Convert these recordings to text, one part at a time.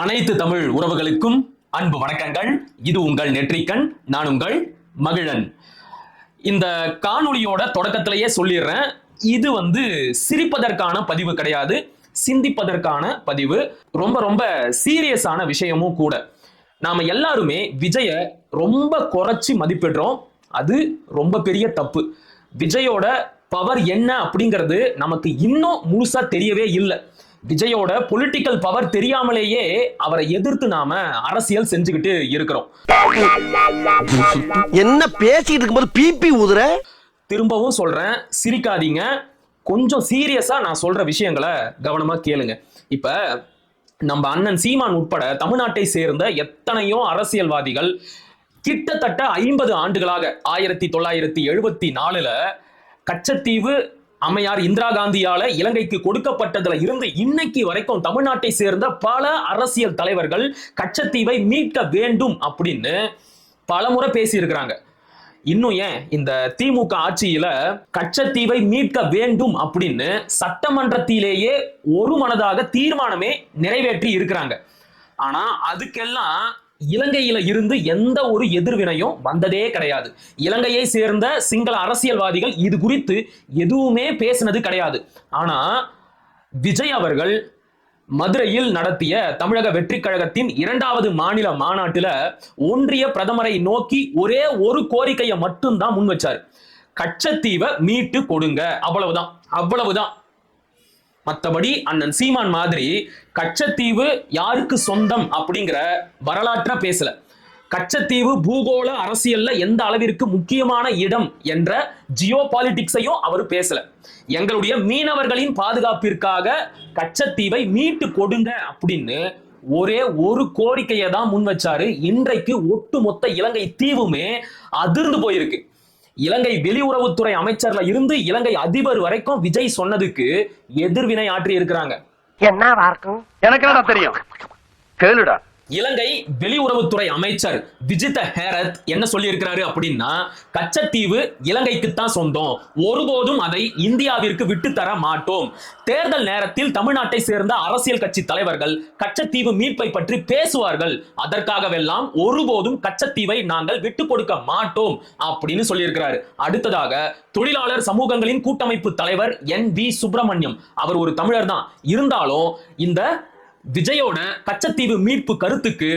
அனைத்து தமிழ் உறவுகளுக்கும் அன்பு வணக்கங்கள். இது உங்கள் நெற்றிக்கண் நான் உங்கள் மகிழன். இந்த காணொளியோட தொடக்கத்திலேயே சொல்லிடுறேன். இது வந்து சிரிப்பதற்கான பதிவு கிடையாது. சிந்திப்பதற்கான பதிவு. ரொம்ப ரொம்ப சீரியஸான விஷயமும் கூட. நாம எல்லாருமே விஜய ரொம்ப குறைச்சி மதிப்பிடுறோம். அது ரொம்ப பெரிய தப்பு. விஜயோட பவர் என்ன அப்படிங்கிறது நமக்கு இன்னும் முழுசா தெரியவே இல்லை. விஜயோட பொலிட்டிக்கல் பவர் தெரியாமலேயே அவரை எதிர்த்து நாம அரசியல் செஞ்சுக்கிட்டு இருக்கிறோம். என்ன பேசிட்டு இருக்கும்போது பிபி ஊதுற? திரும்பவும் சொல்றேன் சிரிக்காதீங்க. கொஞ்சம் சீரியஸா நான் சொல்ற விஷயங்களை கவனமா கேளுங்க. இப்ப நம்ம அண்ணன் சீமான் உட்பட தமிழ்நாட்டை சேர்ந்த எத்தனையோ அரசியல்வாதிகள் கிட்டத்தட்ட ஐம்பது ஆண்டுகளாக ஆயிரத்தி தொள்ளாயிரத்தி எழுபத்தி நாலுல கச்சத்தீவு அம்மையார் இந்திரா காந்தியால இலங்கைக்கு கொடுக்கப்பட்டதுல இருந்து இன்னைக்கு வரைக்கும் தமிழ்நாட்டை சேர்ந்த பல அரசியல் தலைவர்கள் கச்சத்தீவை மீட்க வேண்டும் அப்படின்னு பலமுறை பேசியிருக்கிறாங்க. இன்னும் ஏன் இந்த திமுக ஆட்சியில கச்சத்தீவை மீட்க வேண்டும் அப்படின்னு சட்டமன்றத்திலேயே ஒரு மனதாக தீர்மானமே நிறைவேற்றி இருக்கிறாங்க. ஆனா அதுக்கெல்லாம் இலங்கையில இருந்து எந்த ஒரு எதிர்வினையும் வந்ததே கிடையாது. இலங்கையை சேர்ந்த சிங்கள அரசியல்வாதிகள் இது குறித்து எதுவுமே பேசினது கிடையாது. ஆனா விஜய் அவர்கள் மதுரையில் நடத்திய தமிழக வெற்றி கழகத்தின் இரண்டாவது மாநில மாநாட்டில் ஒன்றிய பிரதமரை நோக்கி ஒரே ஒரு கோரிக்கையை மட்டும்தான் முன் வச்சார் கச்சத்தீவை மீட்டு கொடுங்க. அவ்வளவுதான். அவ்வளவுதான். மற்றபடி அண்ணன் சீமான் மாதிரி கச்சத்தீவு யாருக்கு சொந்தம் அப்படிங்கிற வரலாற்ற பேசல. கச்சத்தீவு பூகோள அரசியல்ல எந்த அளவிற்கு முக்கியமான இடம் என்ற ஜியோ பாலிட்டிக்ஸையும் அவர் பேசல. எங்களுடைய மீனவர்களின் பாதுகாப்பிற்காக கச்சத்தீவை மீட்டு கொடுங்க அப்படின்னு ஒரே ஒரு கோரிக்கையை தான் முன் வச்சாரு இன்றைக்கு ஒட்டுமொத்த இலங்கை தீவுமே அதிர்ந்து போயிருக்கு. இலங்கை வெளியுறவுத்துறை அமைச்சர்ல இருந்து இலங்கை அதிபர் வரைக்கும் விஜய் சொன்னதுக்கு எதிர்வினை ஆற்றி இருக்கிறாங்க என்ன எனக்கு என்னடா தெரியும்? கேளுடா. இலங்கை வெளியுறவுத்துறை அமைச்சர் விஜித ஹேரத் என்ன சொல்லியிருக்கிறாரு அப்படின்னா கச்சத்தீவு இலங்கைக்கு தான் சொந்தம். ஒருபோதும் அதை இந்தியாவிற்கு விட்டு தர மாட்டோம். தேர்தல் நேரத்தில் தமிழ்நாட்டை சேர்ந்த அரசியல் கட்சி தலைவர்கள் கச்சத்தீவு மீட்பை பற்றி பேசுவார்கள். அதற்காகவெல்லாம் ஒருபோதும் கச்சத்தீவை நாங்கள் விட்டு கொடுக்க மாட்டோம் அப்படின்னு சொல்லியிருக்கிறாரு. அடுத்ததாக தொழிலாளர் சமூகங்களின் கூட்டமைப்பு தலைவர் என் வி சுப்பிரமணியம். அவர் ஒரு தமிழர் தான். இருந்தாலும் இந்த விஜயோட கச்சத்தீவு மீட்பு கருத்துக்கு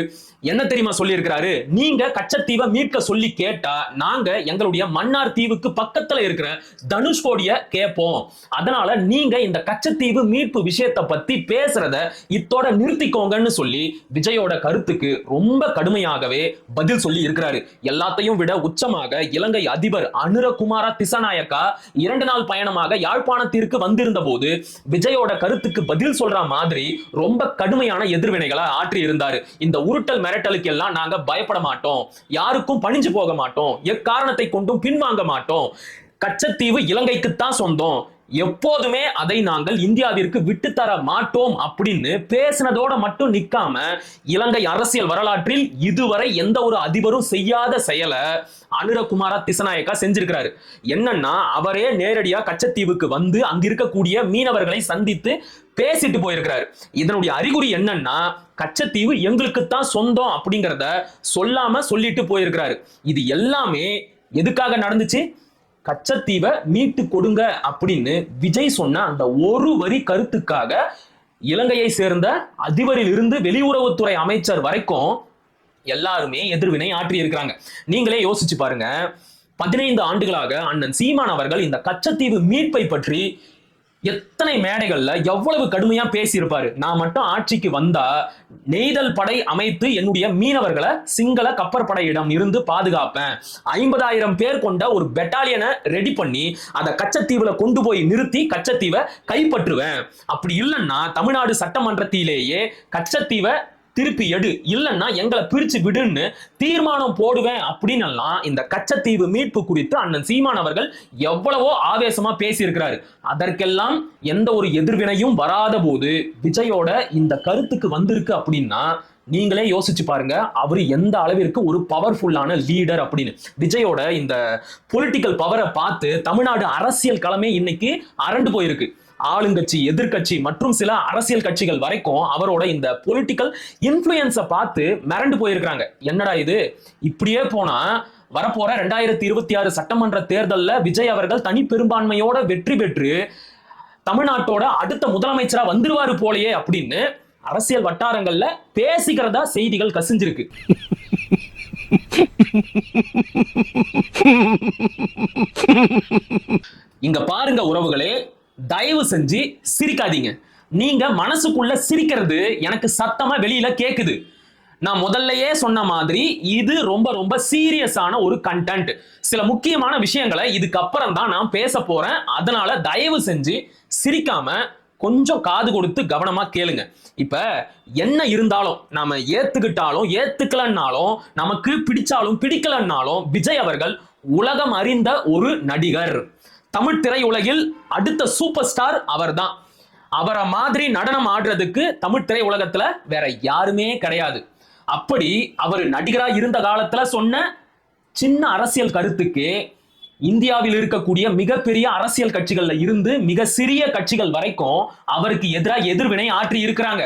என்ன தெரியுமா சொல்லியிருக்கிறாரு? நீங்க கச்சத்தீவை மீட்க சொல்லி கேட்டா நாங்க எங்களுடைய மன்னார் தீவுக்கு பக்கத்துல இருக்கிற தனுஷ்கோடிய கேட்போம் அதனால நீங்க இந்த கச்சத்தீவு மீட்பு விஷயத்தை பத்தி பேசுறத இத்தோட நிறுத்திக்கோங்கன்னு சொல்லி விஜயோட கருத்துக்கு ரொம்ப கடுமையாகவே பதில் சொல்லி இருக்கிறாரு எல்லாத்தையும் விட உச்சமாக இலங்கை அதிபர் அனுரகுமார திசநாயக்கா இரண்டு நாள் பயணமாக யாழ்ப்பாணத்திற்கு வந்திருந்த போது விஜயோட கருத்துக்கு பதில் சொல்ற மாதிரி ரொம்ப கடுமையான எதிர்வினைகளை ஆற்றி இருந்தாரு இந்த உருட்டல் மிரட்டலுக்கெல்லாம் நாங்க பயப்பட மாட்டோம். யாருக்கும் பணிஞ்சு போக மாட்டோம். எக்காரணத்தை கொண்டும் பின்வாங்க மாட்டோம். கச்சத்தீவு இலங்கைக்குத்தான் சொந்தம். எப்போதுமே அதை நாங்கள் இந்தியாவிற்கு விட்டுத்தர மாட்டோம் அப்படின்னு பேசினதோட மட்டும் நிக்காம இலங்கை அரசியல் வரலாற்றில் இதுவரை எந்த ஒரு அதிபரும் செய்யாத செயலை அனுரகுமார திசநாயக்கா செஞ்சிருக்கிறாரு. என்னன்னா அவரே நேரடியா கச்சத்தீவுக்கு வந்து அங்க இருக்கக்கூடிய மீனவர்களை சந்தித்து பேசிட்டு போயிருக்கிறாரு. இதனுடைய அறிகுறி என்னன்னா கச்சத்தீவு எங்களுக்கு தான் சொந்தம் அப்படிங்கிறத சொல்லாம சொல்லிட்டு போயிருக்கிறாரு. இது எல்லாமே எதுக்காக நடந்துச்சு? கச்சத்தீவை மீட்டு கொடுங்க அப்படின்னு விஜய் சொன்ன அந்த ஒரு வரி கருத்துக்காக இலங்கையை சேர்ந்த அதிபரில் இருந்து வெளியுறவுத்துறை அமைச்சர் வரைக்கும் எல்லாருமே எதிர்வினை ஆற்றி இருக்கிறாங்க நீங்களே யோசிச்சு பாருங்க. பதினைந்து ஆண்டுகளாக அண்ணன் சீமான் அவர்கள் இந்த கச்சத்தீவு மீட்பை பற்றி எத்தனை மேடைகள்ல எவ்வளவு கடுமையா பேசியிருப்பாரு? நான் மட்டும் ஆட்சிக்கு வந்தா நெய்தல் படை அமைத்து என்னுடைய மீனவர்களை சிங்கள கப்பற்படையிடம் இருந்து பாதுகாப்பேன். ஐம்பதாயிரம் பேர் கொண்ட ஒரு பெட்டாலியனை ரெடி பண்ணி அதை கச்சத்தீவுல கொண்டு போய் நிறுத்தி கச்சத்தீவை கைப்பற்றுவேன். அப்படி இல்லைன்னா தமிழ்நாடு சட்டமன்றத்திலேயே கச்சத்தீவை திருப்பி எடு. இல்லைன்னா எங்களை பிரிச்சு விடுன்னு தீர்மானம் போடுவேன் அப்படின்னு இந்த கச்சத்தீவு மீட்பு குறித்து அண்ணன் சீமான் அவர்கள் எவ்வளவோ ஆவேசமா பேசியிருக்கிறாரு. அதற்கெல்லாம் எந்த ஒரு எதிர்வினையும் வராத போது விஜயோட இந்த கருத்துக்கு வந்திருக்கு அப்படின்னா நீங்களே யோசிச்சு பாருங்க அவர் எந்த அளவிற்கு ஒரு பவர்ஃபுல்லான லீடர் அப்படின்னு. விஜயோட இந்த பொலிட்டிக்கல் பவரை பார்த்து தமிழ்நாடு அரசியல் களமே இன்னைக்கு அரண்டு போயிருக்கு. ஆளுங்கட்சி எதிர்க்கட்சி மற்றும் சில அரசியல் கட்சிகள் வரைக்கும் அவரோட இந்த பொலிட்டிக்கல் இன்ஃப்ளூயன்ஸை பார்த்து மிரண்டு போயிருக்கிறாங்க. என்னடா இது? இப்படியே போனா வரப்போற ரெண்டாயிரத்தி இருபத்தி ஆறு சட்டமன்ற தேர்தல்ல விஜய் அவர்கள் தனி பெரும்பான்மையோட வெற்றி பெற்று தமிழ்நாட்டோட அடுத்த முதலமைச்சரா வந்துருவாரு போலயே அப்படின்னு அரசியல் வட்டாரங்கள்ல பேசிக்கிறதா செய்திகள் கசிஞ்சிருக்கு. இங்க பாருங்க உறவுகளே தயவு செஞ்சு சிரிக்காதீங்க. நீங்க மனசுக்குள்ள சிரிக்கிறது எனக்கு சத்தமா வெளியில கேக்குது. நான் முதல்லயே சொன்ன மாதிரி இது ரொம்ப ரொம்ப சீரியஸான ஒரு கண்டென்ட் சில முக்கியமான விஷயங்களை இதுக்கப்புறம் தான் நான் பேச போறேன். அதனால தயவு செஞ்சு சிரிக்காம கொஞ்சம் காது கொடுத்து கவனமா கேளுங்க. இப்ப என்ன இருந்தாலும் நாம ஏத்துக்கிட்டாலும் ஏத்துக்கலன்னாலும் நமக்கு பிடிச்சாலும் பிடிக்கலன்னாலும் விஜய் அவர்கள் உலகம் அறிந்த ஒரு நடிகர். தமிழ் திரையுலகில் அடுத்த சூப்பர் ஸ்டார் அவர்தான். அவரை மாதிரி நடனம் ஆடுறதுக்கு தமிழ் திரை உலகத்துல வேற யாருமே கிடையாது. அப்படி அவர் நடிகராக இருந்த காலத்துல சொன்ன சின்ன அரசியல் கருத்துக்கு இந்தியாவில் இருக்கக்கூடிய மிகப்பெரிய அரசியல் கட்சிகள்ல இருந்து மிக சிறிய கட்சிகள் வரைக்கும் அவருக்கு எதிராக எதிர்வினை ஆற்றி இருக்கிறாங்க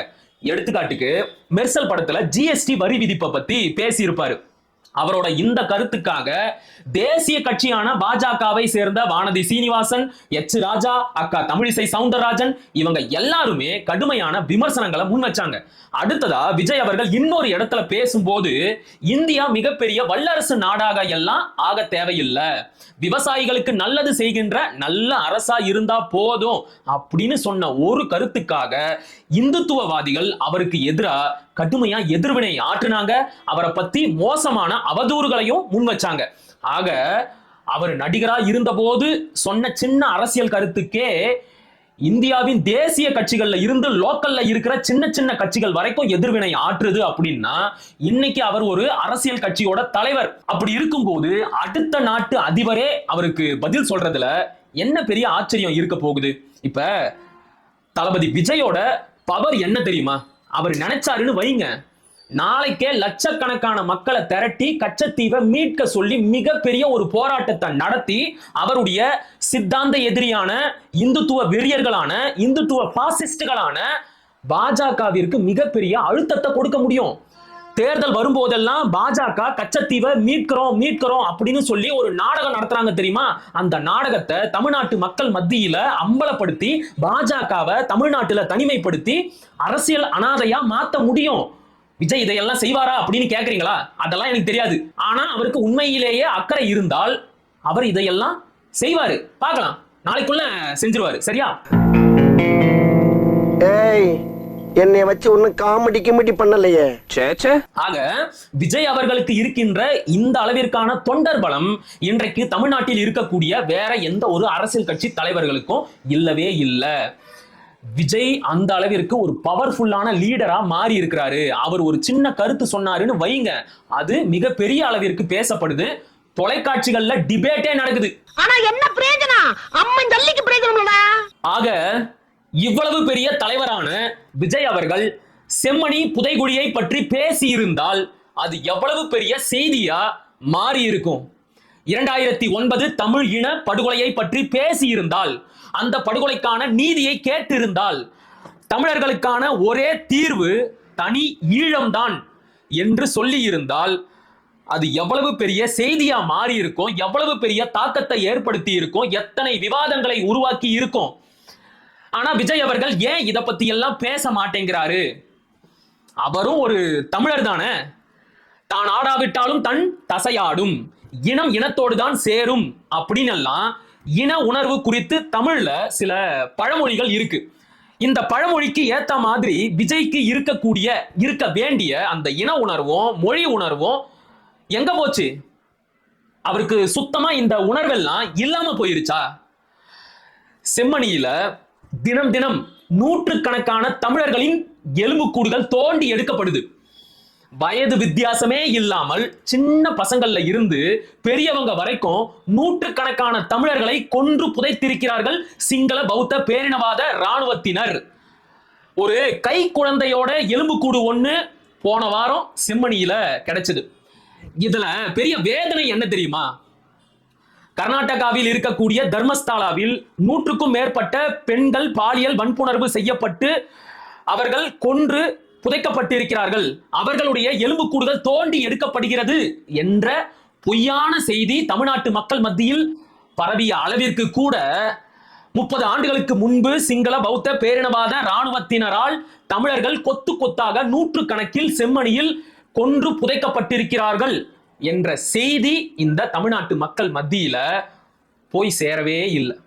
எடுத்துக்காட்டுக்கு மெர்சல் படத்துல ஜிஎஸ்டி வரி விதிப்பை பத்தி பேசியிருப்பாரு. அவரோட இந்த கருத்துக்காக தேசிய கட்சியான பாஜகவை சேர்ந்த வானதி சீனிவாசன் எச் ராஜா அக்கா தமிழிசை சவுந்தரராஜன் இவங்க எல்லாருமே கடுமையான விமர்சனங்களை முன் வச்சாங்க. அடுத்ததா விஜய் அவர்கள் இன்னொரு இடத்துல பேசும்போது இந்தியா மிகப்பெரிய வல்லரசு நாடாக எல்லாம் ஆக தேவையில்லை. விவசாயிகளுக்கு நல்லது செய்கின்ற நல்ல அரசா இருந்தா போதும் அப்படின்னு சொன்ன ஒரு கருத்துக்காக இந்துத்துவவாதிகள் அவருக்கு எதிரா கடுமையா எதிர்வினை ஆற்றினாங்க. அவரை பத்தி மோசமான அவதூறுகளையும் முன் வச்சாங்க. ஆக அவர் நடிகரா இருந்தபோது சொன்ன சின்ன அரசியல் கருத்துக்கே இந்தியாவின் தேசிய கட்சிகள்ல இருந்து லோக்கல்ல இருக்கிற சின்ன சின்ன கட்சிகள் வரைக்கும் எதிர்வினை ஆற்றுது அப்படின்னா இன்னைக்கு அவர் ஒரு அரசியல் கட்சியோட தலைவர். அப்படி இருக்கும்போது அடுத்த நாட்டு அதிபரே அவருக்கு பதில் சொல்றதுல என்ன பெரிய ஆச்சரியம் இருக்க போகுது? இப்ப தளபதி விஜயோட பவர் என்ன தெரியுமா? அவர் நினைச்சாருன்னு வைங்க. நாளைக்கே லட்சக்கணக்கான மக்களை திரட்டி கச்சத்தீவை மீட்க சொல்லி மிகப்பெரிய ஒரு போராட்டத்தை நடத்தி அவருடைய சித்தாந்த எதிரியான இந்துத்துவ வெறியர்களான இந்துத்துவ பாசிஸ்டுகளான பாஜகவிற்கு மிகப்பெரிய அழுத்தத்தை கொடுக்க முடியும். தேர்தல் வரும்போதெல்லாம் பாஜக கச்சத்தீவை மீட்கிறோம் மீட்கிறோம் அப்படின்னு சொல்லி ஒரு நாடகம் நடத்துறாங்க தெரியுமா? அந்த நாடகத்தை தமிழ்நாட்டு மக்கள் மத்தியில அம்பலப்படுத்தி பாஜகவை தமிழ்நாட்டுல தனிமைப்படுத்தி அரசியல் அனாதையா மாத்த முடியும். விஜய் இதையெல்லாம் செய்வாரா அப்படின்னு கேக்குறீங்களா? அதெல்லாம் எனக்கு தெரியாது. ஆனா அவருக்கு உண்மையிலேயே அக்கறை இருந்தால் அவர் இதையெல்லாம் செய்வாரு. பார்க்கலாம். நாளைக்குள்ள செஞ்சிருவாரு. சரியா? ஏய் என்னை வச்சு ஒன்னும் காமெடி கிமெடி பண்ணலையே. சேச்சே. ஆக விஜய் அவர்களுக்கு இருக்கின்ற இந்த அளவிற்கான தொண்டர் பலம் இன்றைக்கு தமிழ்நாட்டில் இருக்கக்கூடிய வேற எந்த ஒரு அரசியல் கட்சி தலைவர்களுக்கும் இல்லவே இல்லை. விஜய் அந்த அளவிற்கு ஒரு பவர்ஃபுல்லான லீடரா மாறி இருக்கிறாரு அவர் ஒரு சின்ன கருத்து சொன்னாருன்னு வைங்க. அது மிகப்பெரிய அளவிற்கு பேசப்படுது. தொலைக்காட்சிகள்ல டிபேட்டே நடக்குது. ஆனா என்ன பிரயோஜனம்? அம்மன் ஜல்லிக்கு பிரயோஜனம் ஆக இவ்வளவு பெரிய தலைவரான விஜய் அவர்கள் செம்மணி புதைகுழியை பற்றி பேசியிருந்தால் அது எவ்வளவு பெரிய செய்தியா மாறி இருக்கும் இரண்டாயிரத்தி ஒன்பது தமிழ் இன படுகொலையை பற்றி பேசியிருந்தால் அந்த படுகொலைக்கான நீதியை கேட்டிருந்தால் தமிழர்களுக்கான ஒரே தீர்வு தனி ஈழம்தான் என்று சொல்லி இருந்தால் அது எவ்வளவு பெரிய செய்தியா மாறி இருக்கும் எவ்வளவு பெரிய தாக்கத்தை ஏற்படுத்தி இருக்கும் எத்தனை விவாதங்களை உருவாக்கி இருக்கும் ஆனா விஜய் அவர்கள் ஏன் இதை பத்தி எல்லாம் பேச மாட்டேங்கிறாரு? அவரும் ஒரு தமிழர் தானே. தான் ஆடாவிட்டாலும் தன் தசையாடும். இனம் இனத்தோடு தான் சேரும் அப்படின்னு எல்லாம் இன உணர்வு குறித்து தமிழ்ல சில பழமொழிகள் இருக்கு. இந்த பழமொழிக்கு ஏத்த மாதிரி விஜய்க்கு இருக்கக்கூடிய இருக்க வேண்டிய அந்த இன உணர்வும் மொழி உணர்வும் எங்க போச்சு? அவருக்கு சுத்தமா இந்த உணர்வெல்லாம் இல்லாம போயிருச்சா? செம்மணியில தினம் தினம் நூற்றுக்கணக்கான தமிழர்களின் எலும்புக்கூடுகள் தோண்டி எடுக்கப்படுது. வயது வித்தியாசமே இல்லாமல் சின்ன பசங்கள்ல இருந்து பெரியவங்க வரைக்கும் நூற்றுக்கணக்கான தமிழர்களை கொன்று புதைத்திருக்கிறார்கள் சிங்கள பௌத்த பேரினவாத இராணுவத்தினர். ஒரு கை குழந்தையோட எலும்புக்கூடு ஒண்ணு போன வாரம் செம்மணியில கிடைச்சது. இதுல பெரிய வேதனை என்ன தெரியுமா? கர்நாடகாவில் இருக்கக்கூடிய தர்மஸ்தாலாவில் நூற்றுக்கும் மேற்பட்ட பெண்கள் பாலியல் வன்புணர்வு செய்யப்பட்டு அவர்கள் கொன்று புதைக்கப்பட்டிருக்கிறார்கள். அவர்களுடைய எலும்புக்கூடுகள் தோண்டி எடுக்கப்படுகிறது என்ற பொய்யான செய்தி தமிழ்நாட்டு மக்கள் மத்தியில் பரவிய அளவிற்கு கூட முப்பது ஆண்டுகளுக்கு முன்பு சிங்கள பௌத்த பேரினவாத இராணுவத்தினரால் தமிழர்கள் கொத்து கொத்தாக நூற்று கணக்கில் செம்மணியில் கொன்று புதைக்கப்பட்டிருக்கிறார்கள். என்ற செய்தி இந்த தமிழ்நாட்டு மக்கள் மத்தியில போய் சேரவே இல்லை.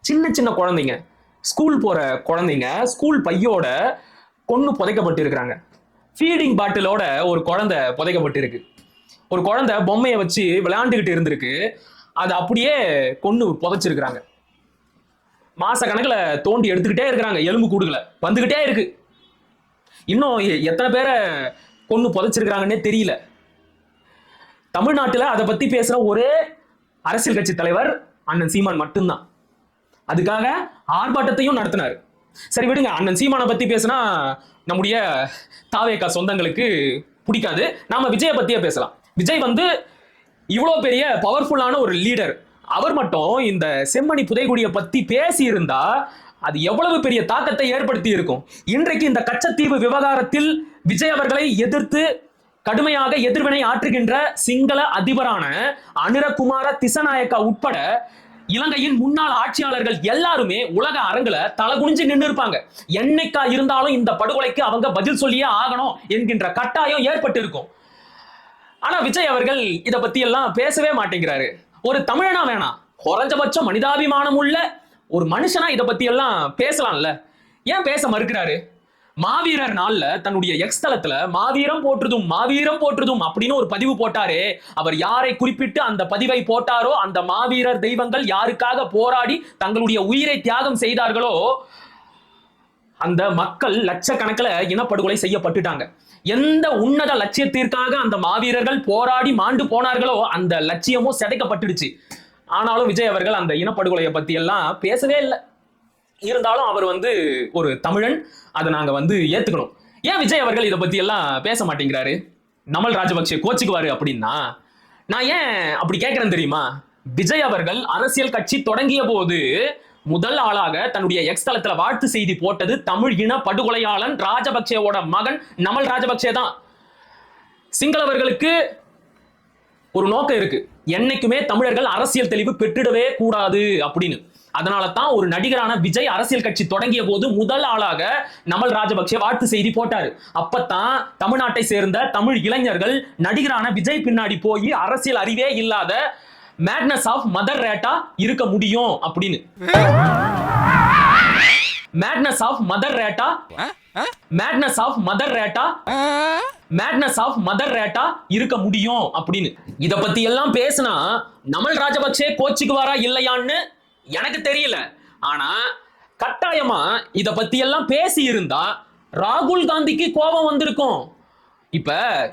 சின்ன சின்ன குழந்தைங்க ஸ்கூல் போற குழந்தைங்க ஸ்கூல் பையோட கொன்னு புதைக்கப்பட்டிருக்கிறாங்க. ஃபீடிங் பாட்டிலோட ஒரு குழந்தை புதைக்கப்பட்டிருக்கு. ஒரு குழந்தை பொம்மையை வச்சு விளையாண்டுகிட்டு இருந்திருக்கு. அதை அப்படியே கொண்டு புதைச்சிருக்கிறாங்க. மாச கணக்கில் தோண்டி எடுத்துக்கிட்டே இருக்கிறாங்க. எலும்பு கூடுகளை வந்துக்கிட்டே இருக்கு. இன்னும் எ- எத்தனை பேரை கொண்டு புதைச்சிருக்கிறாங்கன்னே தெரியல. தமிழ்நாட்டில் அதை பற்றி பேசுகிற ஒரே அரசியல் கட்சி தலைவர் அண்ணன் சீமான் மட்டும்தான். அதுக்காக ஆர்ப்பாட்டத்தையும் நடத்தினார். சரி விடுங்க. அண்ணன் சீமானை பற்றி பேசினா நம்முடைய தாவேக்கா சொந்தங்களுக்கு பிடிக்காது. நாம் விஜயை பற்றியே பேசலாம். விஜய் வந்து இவ்வளோ பெரிய பவர்ஃபுல்லான ஒரு லீடர் அவர் மட்டும் இந்த செம்மணி புதைகுடியை பற்றி பேசியிருந்தா அது எவ்வளவு பெரிய தாக்கத்தை ஏற்படுத்தி இருக்கும். இன்றைக்கு இந்த கச்சத்தீவு விவகாரத்தில் விஜய் அவர்களை எதிர்த்து கடுமையாக எதிர்வினை ஆற்றுகின்ற சிங்கள அதிபரான அனுரகுமார திசநாயக்கா உட்பட இலங்கையின் முன்னாள் ஆட்சியாளர்கள் எல்லாருமே உலக அரங்குல தலகுனிஞ்சு நின்று இருப்பாங்க என்னைக்கா இருந்தாலும் இந்த படுகொலைக்கு அவங்க பதில் சொல்லியே ஆகணும் என்கின்ற கட்டாயம் ஏற்பட்டு இருக்கும் ஆனா விஜய் அவர்கள் இதை பத்தி எல்லாம் பேசவே மாட்டேங்கிறாரு. ஒரு தமிழனா வேணாம். குறைஞ்சபட்சம் மனிதாபிமானம் உள்ள ஒரு மனுஷனா இத பத்தி எல்லாம் பேசலாம்ல. ஏன் பேச மறுக்கிறாரு? மாவீரர் நாள்ல தன்னுடைய எக்ஸ் தளத்துல மாவீரம் போற்றுதும் மாவீரம் போற்றுதும் அப்படின்னு ஒரு பதிவு போட்டாரே. அவர் யாரை குறிப்பிட்டு அந்த பதிவை போட்டாரோ அந்த மாவீரர் தெய்வங்கள் யாருக்காக போராடி தங்களுடைய உயிரை தியாகம் செய்தார்களோ அந்த மக்கள் லட்சக்கணக்கில் இனப்படுகொலை செய்யப்பட்டுட்டாங்க. எந்த உன்னத லட்சியத்திற்காக அந்த மாவீரர்கள் போராடி மாண்டு போனார்களோ அந்த லட்சியமும் சிதைக்கப்பட்டுடுச்சு. ஆனாலும் விஜய் அவர்கள் அந்த இனப்படுகொலையை பத்தி எல்லாம் பேசவே இல்லை. இருந்தாலும் அவர் வந்து ஒரு தமிழன். அதை நாங்க வந்து ஏத்துக்கணும். ஏன் விஜய் அவர்கள் இதை பத்தி எல்லாம் பேச மாட்டேங்கிறாரு? நமல் ராஜபக்சே கோச்சுக்குவாரு அப்படின்னா நான் ஏன் அப்படி கேட்குறேன் தெரியுமா? விஜய் அவர்கள் அரசியல் கட்சி தொடங்கிய போது முதல் ஆளாக தன்னுடைய எக்ஸ் தளத்துல வாழ்த்து செய்தி போட்டது தமிழ் இன படுகொலையாளன் ராஜபக்சேவோட மகன் நமல் ராஜபக்சே தான். சிங்களவர்களுக்கு ஒரு நோக்கம் இருக்கு. என்னைக்குமே தமிழர்கள் அரசியல் தெளிவு பெற்றிடவே கூடாது அப்படின்னு. அதனால தான் ஒரு நடிகரான விஜய் அரசியல் கட்சி தொடங்கிய போது முதல் ஆளாக நமல் ராஜபக்சே வாழ்த்து செய்தி போட்டாரு. அப்பத்தான் தமிழ்நாட்டை சேர்ந்த தமிழ் இளைஞர்கள் நடிகரான விஜய் பின்னாடி போய் அரசியல் அறிவே இல்லாத மேட்னஸ் ஆஃப் மதர் ரேட்டா இருக்க முடியும் அப்படின்னு. மேட்னஸ் ஆஃப் மதர் ரேட்டா மேட்னஸ் ஆஃப் மதர் ரேட்டா மேட்னஸ் ஆஃப் மதர் ரேட்டா இருக்க முடியும் அப்படின்னு. இத பத்தி எல்லாம் பேசினா நமல் ராஜபக்சே கோச்சுக்குவாரா இல்லையான்னு எனக்கு தெரியல. ஆனா கட்டாயமா இத பத்தி எல்லாம் பேசி இருந்தா ராகுல் காந்திக்கு கோபம் வந்திருக்கும். இப்ப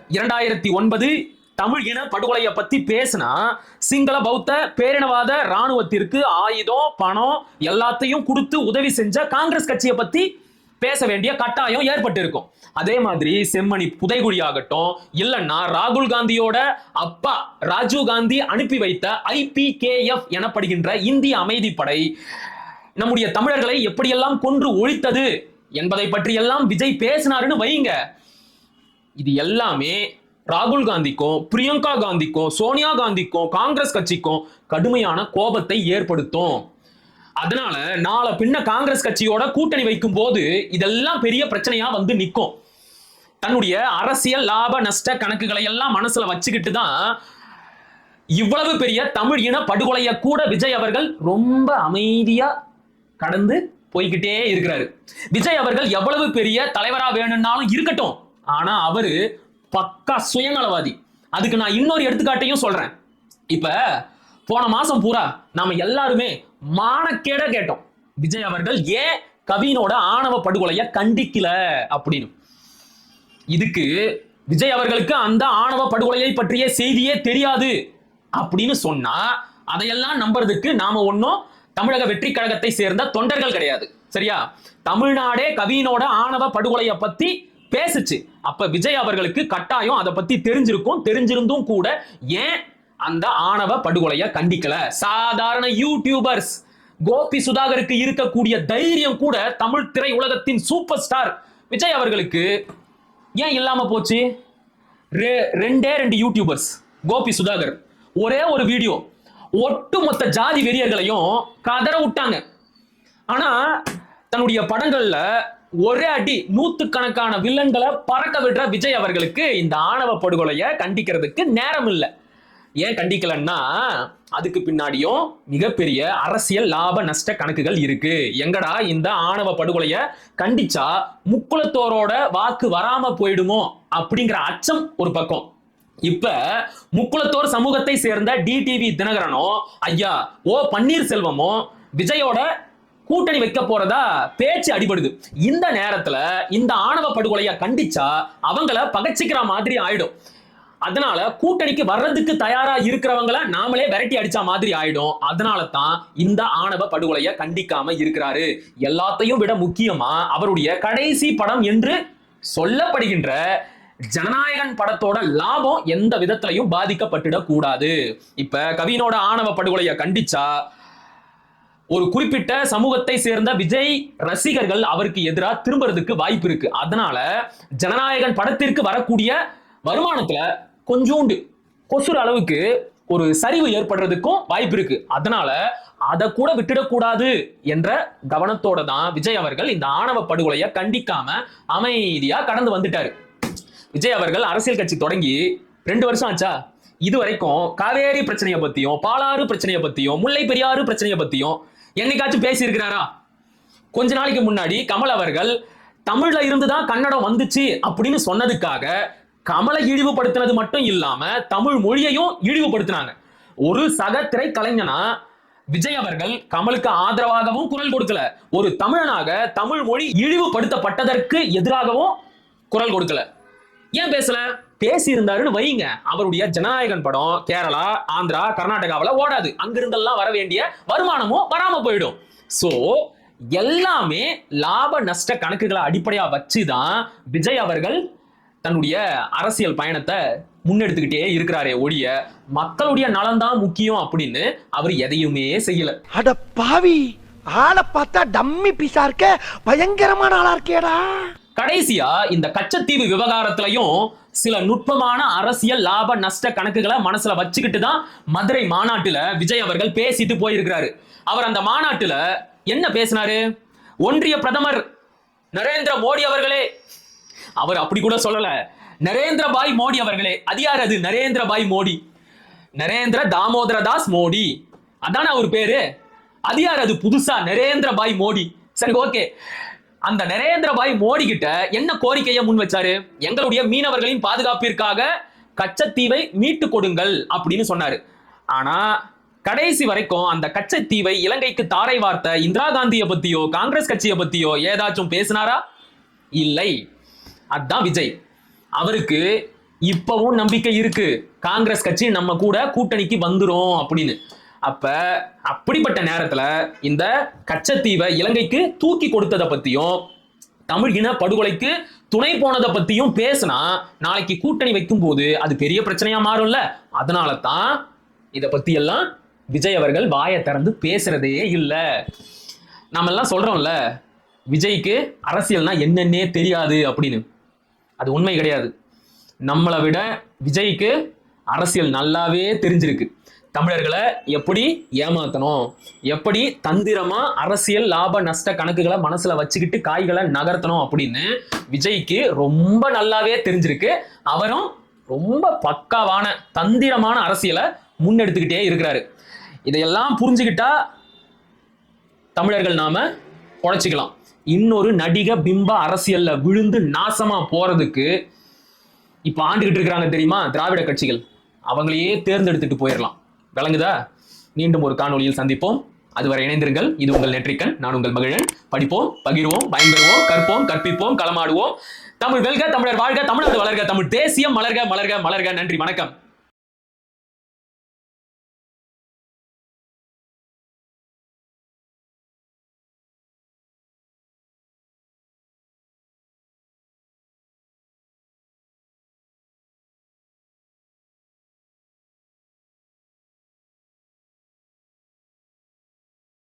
இரண்டாயிரத்தி ஒன்பது தமிழ் இன படுகொலையை பத்தி பேசினா சிங்கள பௌத்த பேரினவாத ராணுவத்திற்கு ஆயுதம் பணம் எல்லாத்தையும் கொடுத்து உதவி செஞ்ச காங்கிரஸ் கட்சியை பத்தி பேச வேண்டிய கட்டாயம் ஏற்பட்டு இருக்கும் அதே மாதிரி செம்மணி புதைகுழி ஆகட்டும் இல்லைன்னா ராகுல் காந்தியோட அப்பா ராஜீவ் காந்தி அனுப்பி வைத்த ஐபிகேஎஃப் எனப்படுகின்ற இந்திய அமைதிப்படை நம்முடைய தமிழர்களை எப்படியெல்லாம் கொன்று ஒழித்தது என்பதை பற்றியெல்லாம் விஜய் பேசினாருன்னு வைங்க. இது எல்லாமே ராகுல் காந்திக்கும் பிரியங்கா காந்திக்கும் சோனியா காந்திக்கும் காங்கிரஸ் கட்சிக்கும் கடுமையான கோபத்தை ஏற்படுத்தும். அதனால நாளை பின்ன காங்கிரஸ் கட்சியோட கூட்டணி வைக்கும் போது இதெல்லாம் பெரிய பிரச்சனையா வந்து நிற்கும் தன்னுடைய அரசியல் லாப நஷ்ட கணக்குகளை எல்லாம் மனசுல வச்சுக்கிட்டு தான் இவ்வளவு பெரிய தமிழ் இன படுகொலைய கூட விஜய் அவர்கள் ரொம்ப அமைதியா கடந்து போய்கிட்டே இருக்கிறாரு. விஜய் அவர்கள் எவ்வளவு பெரிய தலைவரா வேணும்னாலும் இருக்கட்டும். ஆனா அவரு பக்கா சுயநலவாதி. அதுக்கு நான் இன்னொரு எடுத்துக்காட்டையும் சொல்றேன். இப்ப போன மாசம் பூரா நாம எல்லாருமே மானக்கேட கேட்டோம். விஜய் அவர்கள் ஏன் கவினோட ஆணவ படுகொலைய கண்டிக்கல அப்படின்னு. இதுக்கு விஜய் அவர்களுக்கு அந்த ஆணவ படுகொலையை பற்றிய செய்தியே தெரியாது அப்படின்னு சொன்னா அதையெல்லாம் நம்புறதுக்கு நாம ஒன்றும் தமிழக வெற்றி கழகத்தை சேர்ந்த தொண்டர்கள் கிடையாது. சரியா? தமிழ்நாடே கவினோட ஆணவ படுகொலைய பத்தி பேசுச்சு. அப்ப விஜய் அவர்களுக்கு கட்டாயம் அதை பத்தி தெரிஞ்சிருக்கும் தெரிஞ்சிருந்தும் கூட ஏன் அந்த ஆணவ படுகொலையை கண்டிக்கல. சாதாரண யூடியூபர்ஸ் கோபி சுதாகருக்கு இருக்கக்கூடிய தைரியம் கூட தமிழ் திரை உலகத்தின் சூப்பர் ஸ்டார் விஜய் அவர்களுக்கு ஏன் இல்லாம போச்சு? ரெ- ரெண்டே ரெண்டு யூடியூபர்ஸ் கோபி சுதாகர். ஒரே ஒரு வீடியோ ஒட்டுமொத்த ஜாதி வெறியர்களையும் கதற விட்டாங்க. ஆனா தன்னுடைய படங்கள்ல ஒரே அடி நூத்துக்கணக்கான வில்லன்களை பறக்க விடுற விஜய் அவர்களுக்கு இந்த ஆணவ படுகொலையை கண்டிக்கிறதுக்கு நேரம் இல்லை ஏன் கண்டிக்கலன்னா அதுக்கு பின்னாடியும் மிகப்பெரிய அரசியல் லாப நஷ்ட கணக்குகள் இருக்கு. எங்கடா இந்த ஆணவ படுகொலைய கண்டிச்சா முக்குளத்தோரோட வாக்கு வராம போயிடுமோ அப்படிங்கிற அச்சம் ஒரு பக்கம். இப்ப முக்குளத்தோர் சமூகத்தை சேர்ந்த டிடிவி தினகரனோ ஐயா ஓ பன்னீர்செல்வமோ விஜயோட கூட்டணி வைக்க போறதா பேச்சு அடிபடுது. இந்த நேரத்துல இந்த ஆணவ படுகொலையை கண்டிச்சா அவங்கள பகச்சிக்கிற மாதிரி ஆயிடும். அதனால கூட்டணிக்கு வர்றதுக்கு தயாரா இருக்கிறவங்கள நாமளே விரட்டி அடிச்ச மாதிரி ஆயிடும். அதனால தான் இந்த ஆணவ படுகொலையை கண்டிக்காம இருக்கிறாரு. எல்லாத்தையும் விட முக்கியமா அவருடைய கடைசி படம் என்று சொல்லப்படுகின்ற ஜனநாயகன் படத்தோட லாபம் எந்த விதத்திலையும் பாதிக்கப்பட்டுடக் கூடாது. இப்ப கவினோட ஆணவ படுகொலையை கண்டிச்சா ஒரு குறிப்பிட்ட சமூகத்தை சேர்ந்த விஜய் ரசிகர்கள் அவருக்கு எதிராக திரும்புறதுக்கு வாய்ப்பு இருக்கு. அதனால ஜனநாயகன் படத்திற்கு வரக்கூடிய வருமானத்துல கொஞ்சோண்டு கொசுற அளவுக்கு ஒரு சரிவு ஏற்படுறதுக்கும் வாய்ப்பு இருக்கு. அதனால அதை கூட விட்டுடக்கூடாது என்ற கவனத்தோட தான் விஜய் அவர்கள் இந்த ஆணவ படுகொலையை கண்டிக்காம அமைதியா கடந்து வந்துட்டாரு. விஜய் அவர்கள் அரசியல் கட்சி தொடங்கி ரெண்டு வருஷம் ஆச்சா? இது வரைக்கும் காவேரி பிரச்சனையை பத்தியும் பாலாறு பிரச்சனையை பத்தியும் முல்லை பெரியாறு பிரச்சனையை பத்தியும் என்னைக்காச்சும் பேசியிருக்கிறாரா? கொஞ்ச நாளைக்கு முன்னாடி கமல் அவர்கள் தமிழ்ல இருந்து தான் கன்னடம் வந்துச்சு அப்படின்னு சொன்னதுக்காக கமலை இழிவுபடுத்தினது மட்டும் இல்லாம தமிழ் மொழியையும் இழிவுபடுத்தினாங்க. ஒரு சக திரைக்கலைஞனா விஜய் அவர்கள் கமலுக்கு ஆதரவாகவும் குரல் கொடுக்கல. ஒரு தமிழனாக தமிழ் மொழி இழிவுபடுத்தப்பட்டதற்கு எதிராகவும் குரல் கொடுக்கல. ஏன் பேசல? பேசி இருந்தாருன்னு வைங்க. அவருடைய ஜனநாயகன் படம் கேரளா ஆந்திரா கர்நாடகாவில ஓடாது. அங்கிருந்தெல்லாம் வர வேண்டிய வருமானமும் வராம போயிடும். சோ எல்லாமே லாப நஷ்ட கணக்குகளை அடிப்படையா வச்சுதான் விஜய் அவர்கள் தன்னுடைய அரசியல் பயணத்தை முன்னெடுத்துக்கிட்டே இருக்கிறாரே ஒழிய மக்களுடைய நலன்தான் முக்கியம் அப்படின்னு அவர் எதையுமே செய்யல. அட பாவி ஆளை பார்த்தா டம்மி பீஸா இருக்க பயங்கரமான ஆளா இருக்கேடா. கடைசியா இந்த கச்சத்தீவு விவகாரத்திலையும் சில நுட்பமான அரசியல் லாப நஷ்ட கணக்குகளை மனசுல வச்சுக்கிட்டு தான் மதுரை மாநாட்டுல விஜய் அவர்கள் பேசிட்டு போயிருக்கிறாரு. அவர் அந்த மாநாட்டுல என்ன பேசினாரு? ஒன்றிய பிரதமர் நரேந்திர மோடி அவர்களே அவர் அப்படி கூட சொல்லல. நரேந்திர பாய் மோடி அவர்களே அது யார் அது? நரேந்திர பாய் மோடி. நரேந்திர தாமோதர தாஸ் மோடி. அதான அவர் பேரு? அது யார் அது புதுசா? நரேந்திர பாய் மோடி. சரி ஓகே. அந்த நரேந்திர பாய் மோடி கிட்ட என்ன கோரிக்கையை முன் வச்சாரு? எங்களுடைய மீனவர்களின் பாதுகாப்பிற்காக கச்சத்தீவை மீட்டு கொடுங்கள் அப்படின்னு சொன்னாரு. ஆனா கடைசி வரைக்கும் அந்த கச்சத்தீவை இலங்கைக்கு தாரை வார்த்த இந்திரா காந்தியை பத்தியோ காங்கிரஸ் கட்சியை பத்தியோ ஏதாச்சும் பேசினாரா? இல்லை. அதான் விஜய். அவருக்கு இப்பவும் நம்பிக்கை இருக்கு. காங்கிரஸ் கட்சி நம்ம கூட கூட்டணிக்கு வந்துரும் அப்படின்னு. அப்ப அப்படிப்பட்ட நேரத்துல இந்த கச்சத்தீவை இலங்கைக்கு தூக்கி கொடுத்ததை பத்தியும் தமிழ் இன படுகொலைக்கு துணை போனதை பத்தியும் பேசினா நாளைக்கு கூட்டணி வைக்கும் போது அது பெரிய பிரச்சனையா மாறும்ல. அதனால தான் இதை பத்தி எல்லாம் விஜய் அவர்கள் வாயை திறந்து பேசுறதே இல்லை. நம்ம எல்லாம் சொல்றோம்ல விஜய்க்கு அரசியல்னா என்னன்னே தெரியாது அப்படின்னு. அது உண்மை கிடையாது. நம்மளை விட விஜய்க்கு அரசியல் நல்லாவே தெரிஞ்சிருக்கு. தமிழர்களை எப்படி ஏமாத்தணும்? எப்படி தந்திரமா அரசியல் லாப நஷ்ட கணக்குகளை மனசுல வச்சுக்கிட்டு காய்களை நகர்த்தணும் அப்படின்னு விஜய்க்கு ரொம்ப நல்லாவே தெரிஞ்சிருக்கு. அவரும் ரொம்ப பக்காவான தந்திரமான அரசியலை முன்னெடுத்துக்கிட்டே இருக்கிறாரு. இதையெல்லாம் புரிஞ்சுக்கிட்டா தமிழர்கள் நாம உழைச்சிக்கலாம் இன்னொரு நடிக பிம்ப அரசியல்ல விழுந்து நாசமா போறதுக்கு இப்ப ஆண்டுகிட்டு இருக்கிறாங்க தெரியுமா? திராவிட கட்சிகள். அவங்களையே தேர்ந்தெடுத்துட்டு போயிடலாம் விளங்குதா? மீண்டும் ஒரு காணொலியில் சந்திப்போம். அதுவரை இணைந்திருங்கள். இது உங்கள் நெற்றிக்கன் நான் உங்கள் மகிழன். படிப்போம் பகிர்வோம் பயன்பெறுவோம் கற்போம் கற்பிப்போம் களமாடுவோம். தமிழ் வெல்க தமிழர் வாழ்க தமிழ்நாடு வளர்க தமிழ் தேசியம் மலர்க மலர்க மலர்க. நன்றி வணக்கம்.